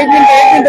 एक मिनिट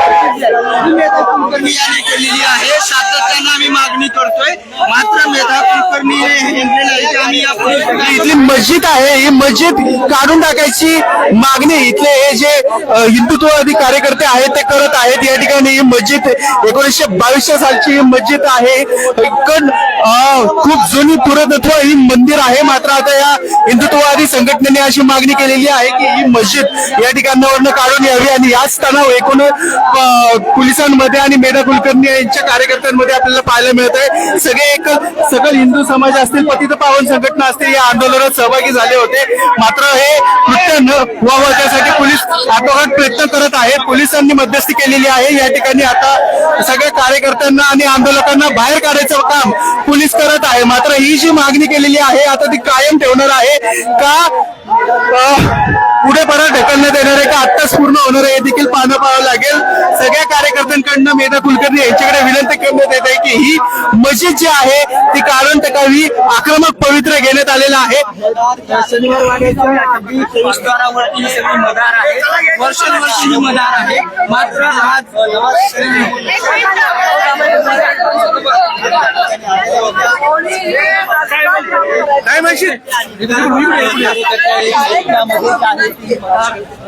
कुलकर्णी यांनी केलेली आहे. सातत्यानं आम्ही मागणी करतोय. मात्र मेधा कुलकर्णी इथली मस्जिद आहे. ही मस्जिद काढून टाकायची मागणी इथले हे जे हिंदुत्ववादी कार्यकर्ते आहेत ते करत आहेत. या ठिकाणी ही मस्जिद एकोणीसशे बावीस सालची ही मस्जिद आहे. खूप जुनी पुरातत्व ही मंदिर आहे. मात्र आता या हिंदुत्ववादी संघटनेने अशी मागणी केलेली आहे की ही मस्जिद या ठिकाणावरनं काढून यावी आणि याच तणाव एकूण पोलिसांमध्ये आणि मेधा कुलकर्णी यांच्या कार्यकर्त्यांमध्ये आपल्याला पाहायला मिळत आहे. सगळे एक सकल हिंदू समाज असतील पतित पावन संघटना असतील या आंदोलनात सहभागी झाले होते. मात्र हे कृत्य न व्हावं त्यासाठी पोलीस आटोकाट प्रयत्न करत आहे पोलिसांनी मध्यस्थी केलेली आहे. या ठिकाणी आता सगळ्या कार्यकर्त्यांना आणि आंदोलकांना बाहेर काढायचं काम पोलीस करत आहे. मात्र ही जी मागणी केलेली आहे आता ती कायम ठेवणार आहे का? पुढे परत ढकलण्यात येणार आहे का? आत्ताच पूर्ण होणार आहे हे देखील पाहणं पाहावं लागेल. सगळ्या कार्यकर्त्यांकडनं मेधा कुलकर्णी यांच्याकडे विनंती करण्यात येत आहे की ही मस्जिद जी आहे ती काढून टाकावी आक्रमक पवित्र घेण्यात आलेला आहे. शनिवार वाड्याच्या अगदी प्रवेशद्वारावरती सगळी मदार आहे वर्षानुवर्ष मदार आहे मात्र आज काय म्हणशील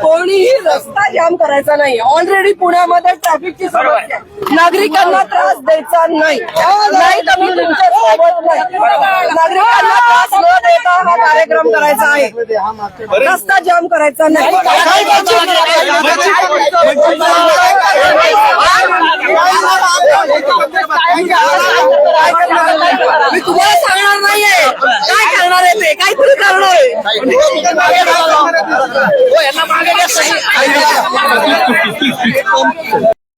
कोणीही रस्ता जाम करायचा नाही ऑलरेडी पुण्यामध्ये ट्रॅफिकची समस्या आहे. नागरिकांना त्रास द्यायचा नाही. नाही तर मी तुमच्या सोबत नाही नागरिकांना त्रास न देता हा कार्यक्रम करायचा आहे रस्ता जाम करायचा नाही मी तुम्हाला सांगणार नाहीये काय करणार आहे ते काहीतरी करणार आहे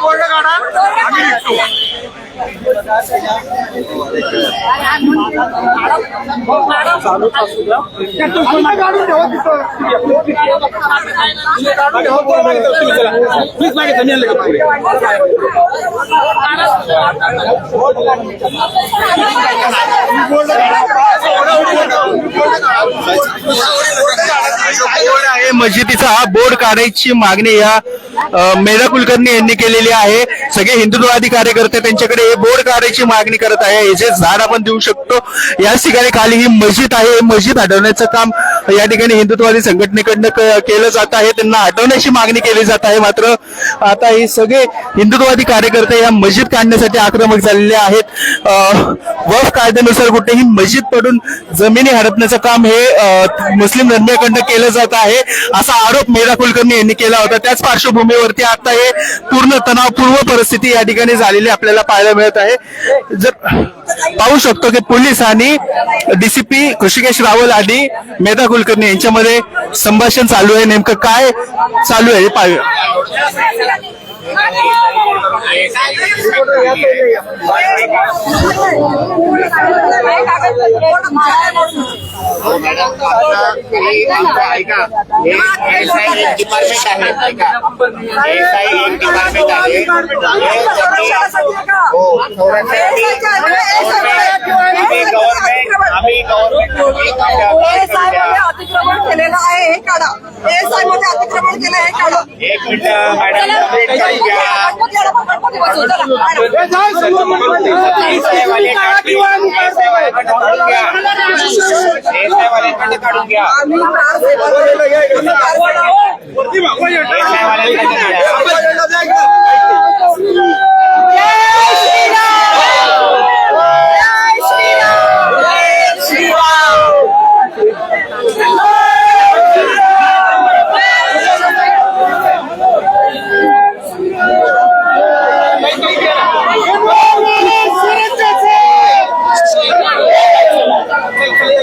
बोर्ड आहे. मस्जिदीचा हा बोर्ड काढायची मागणी या मेधा कुलकर्णी यांनी केलेली आहे. सगळे हिंदुत्ववादी कार्यकर्ते त्यांच्याकडे हे बोर्ड काढायची मागणी करत आहे. याचे झाड आपण देऊ शकतो याच ठिकाणी खाली ही मस्जिद आहे. मस्जिद हटवण्याचं काम या ठिकाणी हिंदुत्ववादी संघटनेकडनं क- केलं जात आहे. त्यांना हटवण्याची मागणी केली जात आहे. मात्र आता हे सगळे हिंदुत्ववादी कार्यकर्ते या मस्जिद काढण्यासाठी आक्रमक झालेले आहेत. वफ कायद्यानुसार कुठेही मस्जिद पडून जमिनी हडपण्याचं काम हे मुस्लिम धर्मियाकडनं केलं जात आहे. असा आरोप मेधा कुलकर्णी यांनी केला होता. त्याच पार्श्वभूमीवरती आता हे पूर्ण तणावपूर्व परिस्थिती या ठिकाणी झालेली आपल्याला पाहायला मिळत आहे. जर पाहू शकतो की पोलीस आणि डीसीपी ऋषिकेश रावल आणि मेधा कुलकर्णी यांच्यामध्ये संभाषण चालू आहे. नेमकं काय चालू आहे हे पाहूया हो आता हे आमचं ऐका हे एसआय एक डिपार्टमेंट आहे ऐका एसआय एक डिपार्टमेंट आहे हो गव्हर्नमेंट आम्ही एएसआय मध्ये गव्हर्नमेंट अतिक्रमण केलेलं आहे हे काढा एएसआय मध्ये अतिक्रमण केलं हे काढा एक मिनिट मॅडम त्यांना काढून घ्या वाल्याला घ्या इकडे.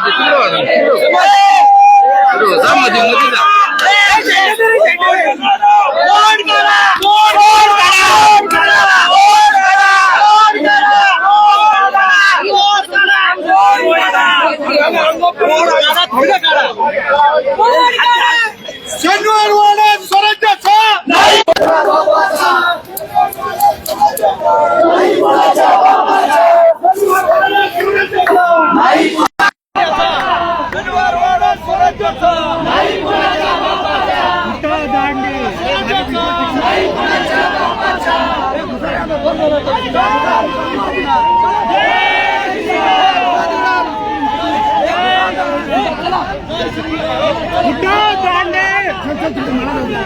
तिकडं जाऊ मध्ये मध्ये जा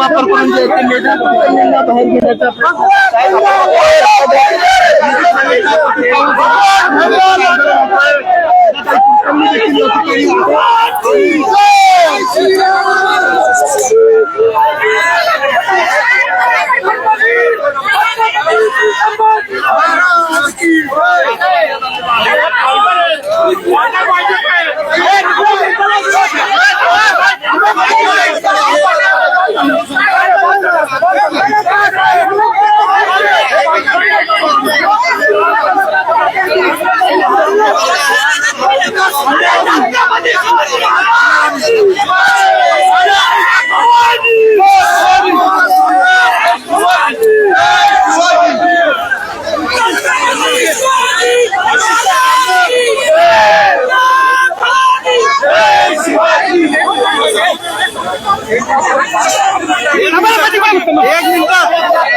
वापर करून जे ते मेधा कुलकर्णींना बाहेर घेण्याचा प्रयत्न एक मिनिट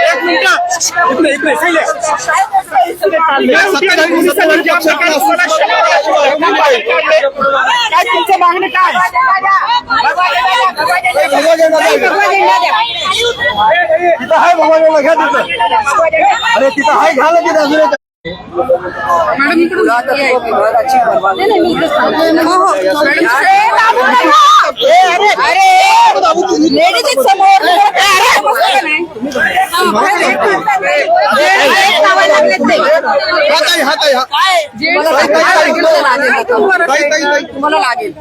एक मिनिट सत्ताधारी सत्ताधारी काय तुमचं मागणं काय तिथं आहे बाबा घ्या तिथं अरे तिथं आहे घ्या ना तिथं अजून एक. पुरातत्व विभागाची परवानगी हात आहे हात आहे ताई, ताई, ताई. तुम्हाला लागेल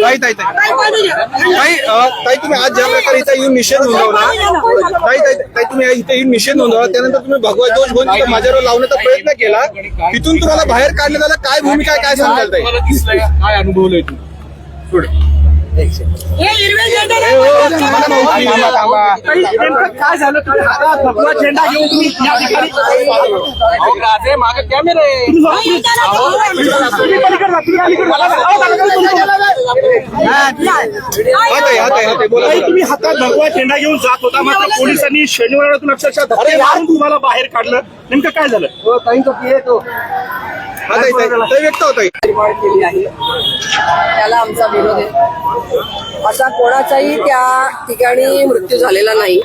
ताई ताई ताई ताई अं, ताई तुम्ही आज ज्या प्रकारे इथं येऊन निषेध नोंदवला ताई ताई ताई तुम्ही इथे येऊन निषेध नोंदवला त्यानंतर तुम्ही भगवा दोष घेऊन तिथं माझ्यावर लावण्याचा प्रयत्न केला. तिथून तुम्हाला बाहेर काढण्यात आलं. काय भूमिका काय सांगायला ताई? काय अनुभवलंय तू? काय झालं तुम्ही हातात भगवा झेंडा घेऊन तुम्ही या ठिकाणी मागे कॅमेरे. तुम्ही हातात भगवा झेंडा जात होता मात्र पोलिसांनी शनिवारातून अक्षरशः धक्के मारून तुम्हाला बाहेर काढलं. नेमकं काय झालं? व्यक्त होत केली आहे. त्याला आमचा विरोध आहे. असा कोणाचाही त्या ठिकाणी मृत्यू झालेला नाही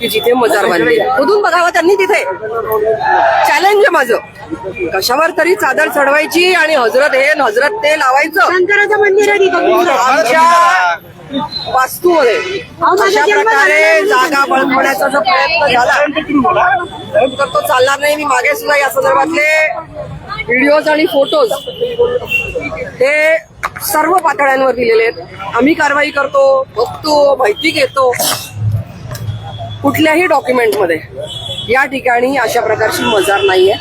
की जिथे मजार बांधली कुठून बघावं त्यांनी तिथे? चॅलेंज आहे माझं. कशावर तरी चादर चढवायची आणि हजरत हे न हजरत ते लावायचं. शंकराचं मंदिर आमच्या वास्तूमध्ये अशा प्रकारे जागा बळकवण्याचा जो प्रयत्न झाला तर तो चालणार नाही. मी मागे सुद्धा या संदर्भातले. व्हिडिओज आणि फोटोज हे सर्व पातळ्यांवर दिलेले आहेत. आम्ही कारवाई करतो बघतो माहिती घेतो. कुठल्याही डॉक्युमेंटमध्ये. या ठिकाणी अशा प्रकारची मजार नाहीये.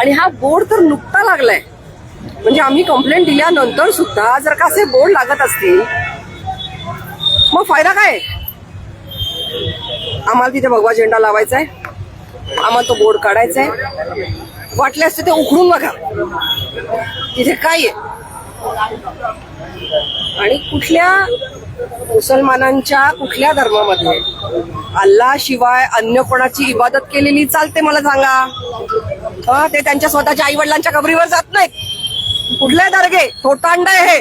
आणि हा बोर्ड तर नुकता लागलाय. म्हणजे आम्ही कंप्लेंट दिल्यानंतर सुद्धा जर का असे बोर्ड लागत असतील मग फायदा काय? आम्हाला तिथे भगवा झेंडा लावायचा आहे आम्हाला तो बोर्ड काढायचा आहे वाटल्यास तिथे उघडून बघा. तिथे काय आहे? आणि कुठल्या मुसलमानांच्या कुठल्या धर्मामध्ये अल्ला शिवाय अन्य कोणाची इबादत केलेली चालते मला सांगा? हा? ते त्यांच्या स्वतःच्या आई वडिलांच्या कबरीवर जात नाहीत. कुठल्या दर्गे? थोटांड आहे.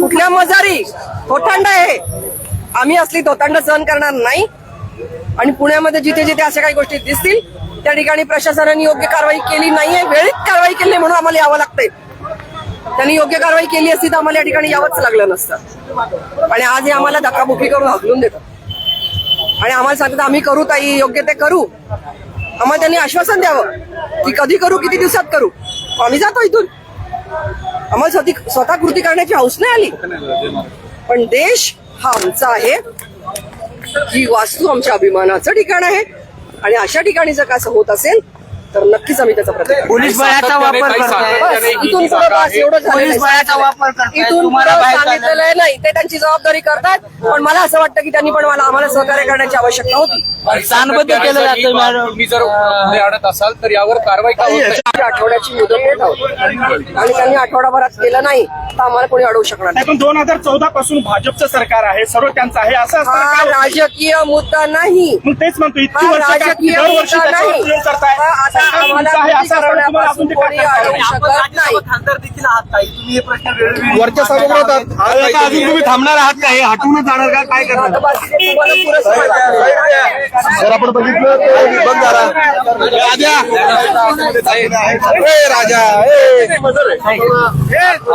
कुठल्या मजारी? थोटांड आहे. आम्ही असली थोतांड सहन करणार नाही. आणि पुण्यामध्ये जिथे जिथे अशा काही गोष्टी दिसतील त्या ठिकाणी प्रशासनाने योग्य कारवाई केली नाहीये. वेळेत कारवाई केली म्हणून आम्हाला यावं लागतंय. त्यांनी योग्य कारवाई केली असती तर आम्हाला या ठिकाणी यावंच लागलं नसतं. आणि आज हे आम्हाला धक्काबुकी करून हकलून देतात. आणि आम्हाला सांगतात आम्ही करू ताई योग्य ते करू. आम्हाला त्यांनी आश्वासन द्यावं की कधी करू किती दिवसात करू. आम्ही जातो इथून. आम्हाला स्वतः स्वतः कृती करण्याची हौस नाही आली. पण देश हा आमचा आहे. ही वास्तू आमच्या अभिमानाचं ठिकाण आहे. आणि अशा ठिकाणी जर का असं होत असेल तर नक्कीच आम्ही त्याचा प्रतिकार पोलीस बळाचा वापर करताय. बस, इथून पुढे बस एवढं झालेलं आहे. पोलीस बळाचा वापर करताय. इथून तुम्हाला पुढे बाहेर सांगितलेलं आहे नाही ते त्यांची जबाबदारी करतात पण मला असं वाटतं की त्यांनी पण मला आम्हाला सहकार्य करण्याची आवश्यकता होती. स्थानबद्ध केलं जातं मॅडम. तुम्ही जर पुढे अडत असाल तर यावर कारवाई का होत नाही? ती आठवड्याची मुदत देत आहोत. आणि त्यांनी आठवडाभरात केलं नाही तर आम्हाला कोणी अडवू शकणार नाही. नाही पण दोन हजार चौदा पासून भाजपचं सरकार आहे सर्व त्यांचं आहे. असं असताना हा काय होतं? राजकीय मुद्दा नाही. मग तेच म्हणतो इतकी हा वर्ष राजकीय दरवर्षी मुद्दा त्याच्यावर नाही. प्रयोग करताय. हा आता हे वरच्या सभागृहात अजून तुम्ही थांबणार आहात का? हे हटवून जाणार का? काय करणार. जर आपण बघितलं तर बंद झाला. राजा. ए राजा. ए.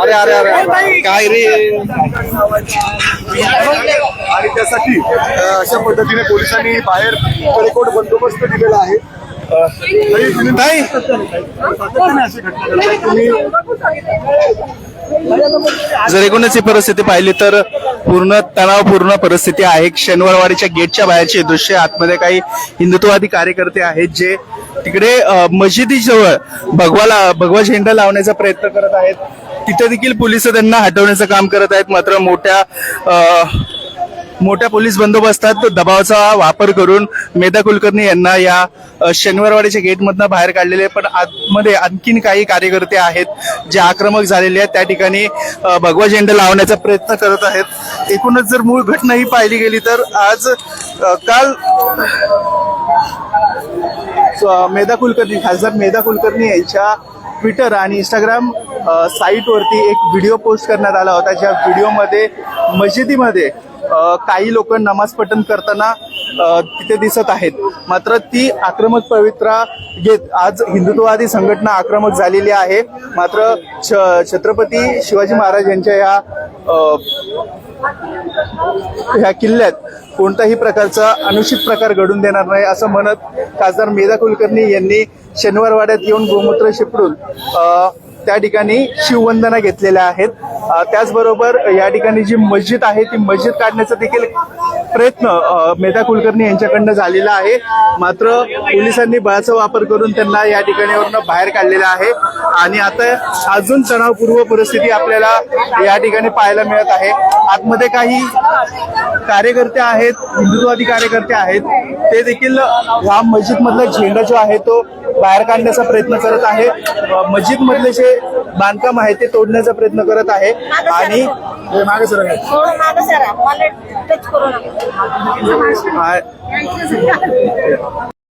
अरे अरे अरे काय रे? आणि त्यासाठी अशा पद्धतीने पोलिसांनी बाहेर कडेकोट बंदोबस्त दिलेला आहे. जर एकूणच ही परिस्थिती पाहिली तर पूर्ण तणावपूर्ण परिस्थिती आहे. शनिवारवाडीच्या गेटच्या बाहेरचे दृश्य आतमध्ये काही हिंदुत्ववादी कार्यकर्ते आहेत जे तिकडे मशिदीजवळ भगवाला भगवा झेंडा लावण्याचा प्रयत्न करत आहेत. तिथे देखील पोलीस त्यांना हटवण्याचं काम करत आहेत. मात्र मोठ्या मोठ्या पोलीस बंदोबस्तात दबावाचा वापर करून मेधा कुलकर्णी यांना या शनिवारवाडीच्या गेटमधनं बाहेर काढलेले पण आतमध्ये आणखीन काही कार्यकर्ते आहेत जे आक्रमक झालेले आहेत. त्या ठिकाणी भगवा झेंडा लावण्याचा प्रयत्न करत आहेत. एकूणच जर मूळ घटना ही पाहिली गेली तर आज काल मेधा कुलकर्णी खासदार मेधा कुलकर्णी यांच्या ट्विटर आणि इंस्टाग्राम साईटवरती एक व्हिडिओ पोस्ट करण्यात आला होता. ज्या व्हिडिओमध्ये मशिदीमध्ये काही लोक नमाज पठण करताना तिथे दिसत आहेत. मात्र ती आक्रमक पवित्रा घेत आज हिंदुत्ववादी संघटना आक्रमक झालेली आहे. मात्र छ- छत्रपती शिवाजी महाराज यांच्या या ह्या किल्ल्यात कोणताही प्रकारचा अनुचित प्रकार घडून देणार नाही असं म्हणत खासदार मेधा कुलकर्णी यांनी शनिवारवाड्यात येऊन गोमूत्र शिपडून त्या ठिकाणी शिववंदना घेतलेल्या आहेत. त्याचबरोबर या ठिकाणी जी मस्जिद आहे ती मस्जिद काढण्याचा देखील प्रयत्न मेधा कुलकर्णी यांच्याकडनं झालेला आहे. मात्र पोलिसांनी बळाचा वापर करून त्यांना या ठिकाणीवरनं बाहेर काढलेला आहे. आणि आता अजून तणावपूर्व परिस्थिती आपल्याला या ठिकाणी पाहायला मिळत आहे. आतमध्ये काही कार्यकर्ते आहेत हिंदुत्ववादी कार्यकर्ते आहेत. ते देखील ह्या मस्जिद मधला झेंडा जो आहे तो बाहेर काढण्याचा प्रयत्न करत आहे. मस्जिद मधले जे बांधकाम आहे ते तोडण्याचा प्रयत्न करत आहे. आणि हे मागे सर. थोडं मागं सरा.